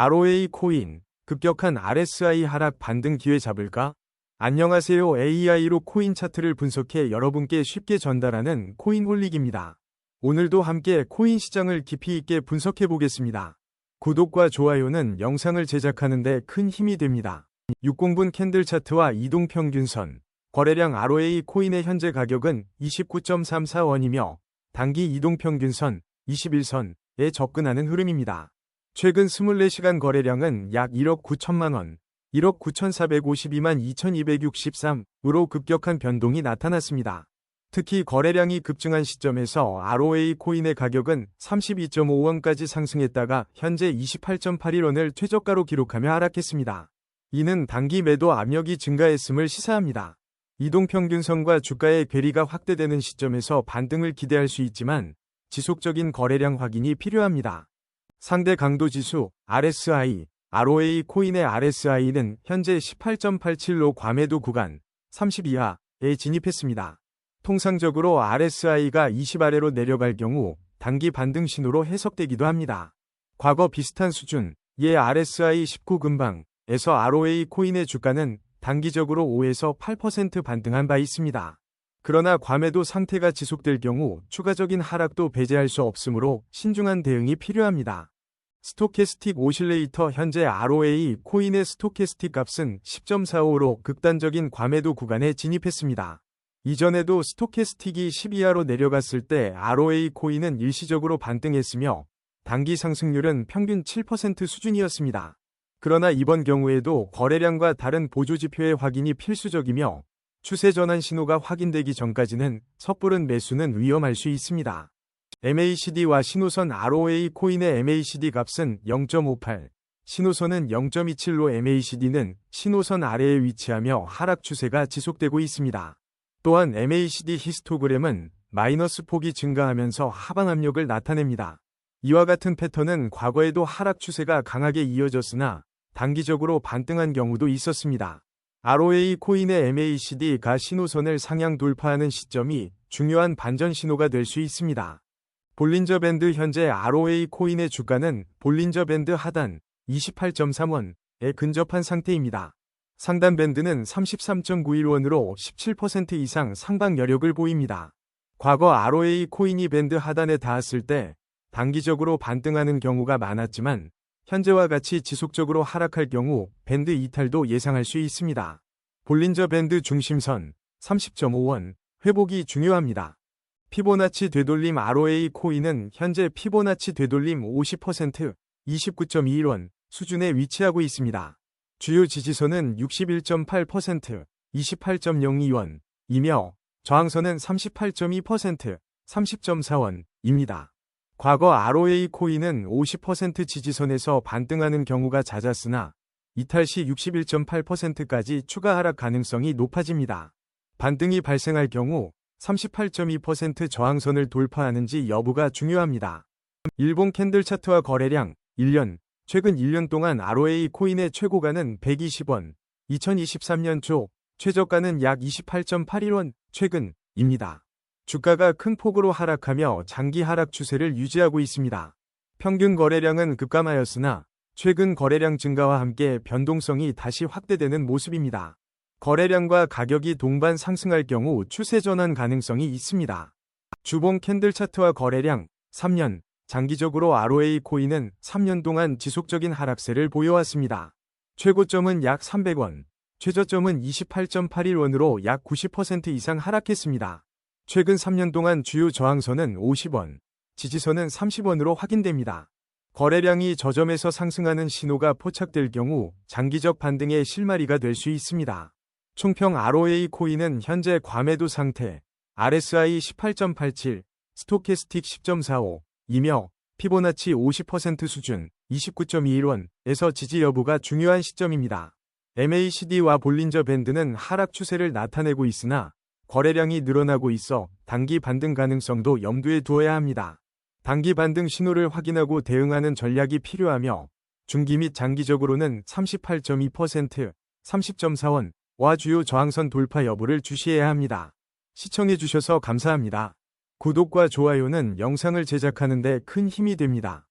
ROA 코인, 급격한 RSI 하락 반등 기회 잡을까? 안녕하세요. AI로 코인 차트를 분석해 여러분께 쉽게 전달하는 코인 홀릭입니다. 오늘도 함께 코인 시장을 깊이 있게 분석해 보겠습니다. 구독과 좋아요는 영상을 제작하는데 큰 힘이 됩니다. 60분 캔들 차트와 이동 평균선, 거래량 ROA 코인의 현재 가격은 29.34원이며 단기 이동 평균선 21선에 접근하는 흐름입니다. 최근 24시간 거래량은 약 1억 9천만 원, 1억 9,452만 2,263으로 급격한 변동이 나타났습니다. 특히 거래량이 급증한 시점에서 ROA 코인의 가격은 32.5원까지 상승했다가 현재 28.81원을 최저가로 기록하며 하락했습니다. 이는 단기 매도 압력이 증가했음을 시사합니다. 이동평균선과 주가의 괴리가 확대되는 시점에서 반등을 기대할 수 있지만 지속적인 거래량 확인이 필요합니다. 상대 강도 지수 RSI, ROA 코인의 RSI는 현재 18.87로 과매도 구간 30 이하에 진입했습니다. 통상적으로 RSI가 20 아래로 내려갈 경우 단기 반등 신호로 해석되기도 합니다. 과거 비슷한 수준, 예 RSI 19 근방에서 ROA 코인의 주가는 단기적으로 5에서 8% 반등한 바 있습니다. 그러나 과매도 상태가 지속될 경우 추가적인 하락도 배제할 수 없으므로 신중한 대응이 필요합니다. 스토캐스틱 오실레이터 현재 ROA 코인의 스토캐스틱 값은 10.45로 극단적인 과매도 구간에 진입했습니다. 이전에도 스토캐스틱이 10 이하로 내려갔을 때 ROA 코인은 일시적으로 반등했으며 단기 상승률은 평균 7% 수준이었습니다. 그러나 이번 경우에도 거래량과 다른 보조지표의 확인이 필수적이며 추세 전환 신호가 확인되기 전까지는 섣부른 매수는 위험할 수 있습니다. MACD와 신호선 ROA 코인의 MACD 값은 0.58, 신호선은 0.27로 MACD는 신호선 아래에 위치하며 하락 추세가 지속되고 있습니다. 또한 MACD 히스토그램은 마이너스 폭이 증가하면서 하방 압력을 나타냅니다. 이와 같은 패턴은 과거에도 하락 추세가 강하게 이어졌으나 단기적으로 반등한 경우도 있었습니다. ROA 코인의 MACD가 신호선을 상향 돌파하는 시점이 중요한 반전 신호가 될 수 있습니다. 볼린저 밴드 현재 ROA 코인의 주가는 볼린저 밴드 하단 28.3원에 근접한 상태입니다. 상단 밴드는 33.91원으로 17% 이상 상방 여력을 보입니다. 과거 ROA 코인이 밴드 하단에 닿았을 때 단기적으로 반등하는 경우가 많았지만 현재와 같이 지속적으로 하락할 경우 밴드 이탈도 예상할 수 있습니다. 볼린저 밴드 중심선 30.5원 회복이 중요합니다. 피보나치 되돌림 ROA 코인은 현재 피보나치 되돌림 50% 29.21원 수준에 위치하고 있습니다. 주요 지지선은 61.8% 28.02원 이며 저항선은 38.2% 30.4원입니다. 과거 ROA 코인은 50% 지지선에서 반등하는 경우가 잦았으나 이탈 시 61.8%까지 추가 하락 가능성이 높아집니다. 반등이 발생할 경우 38.2% 저항선을 돌파하는지 여부가 중요합니다. 일본 캔들 차트와 거래량 1년 최근 1년 동안 ROA 코인의 최고가는 120원, 2023년 초 최저가는 약 28.81원 최근입니다. 주가가 큰 폭으로 하락하며 장기 하락 추세를 유지하고 있습니다. 평균 거래량은 급감하였으나 최근 거래량 증가와 함께 변동성이 다시 확대되는 모습입니다. 거래량과 가격이 동반 상승할 경우 추세 전환 가능성이 있습니다. 주봉 캔들 차트와 거래량 3년 장기적으로 ROA 코인은 3년 동안 지속적인 하락세를 보여왔습니다. 최고점은 약 300원, 최저점은 28.81원으로 약 90% 이상 하락했습니다. 최근 3년 동안 주요 저항선은 50원, 지지선은 30원으로 확인됩니다. 거래량이 저점에서 상승하는 신호가 포착될 경우 장기적 반등의 실마리가 될 수 있습니다. 총평 ROA 코인은 현재 과매도 상태, RSI 18.87, 스토캐스틱 10.45, 이며 피보나치 50% 수준 29.21원에서 지지 여부가 중요한 시점입니다. MACD와 볼린저 밴드는 하락 추세를 나타내고 있으나 거래량이 늘어나고 있어 단기 반등 가능성도 염두에 두어야 합니다. 단기 반등 신호를 확인하고 대응하는 전략이 필요하며 중기 및 장기적으로는 38.2%, 30.4원와 주요 저항선 돌파 여부를 주시해야 합니다. 시청해주셔서 감사합니다. 구독과 좋아요는 영상을 제작하는 데 큰 힘이 됩니다.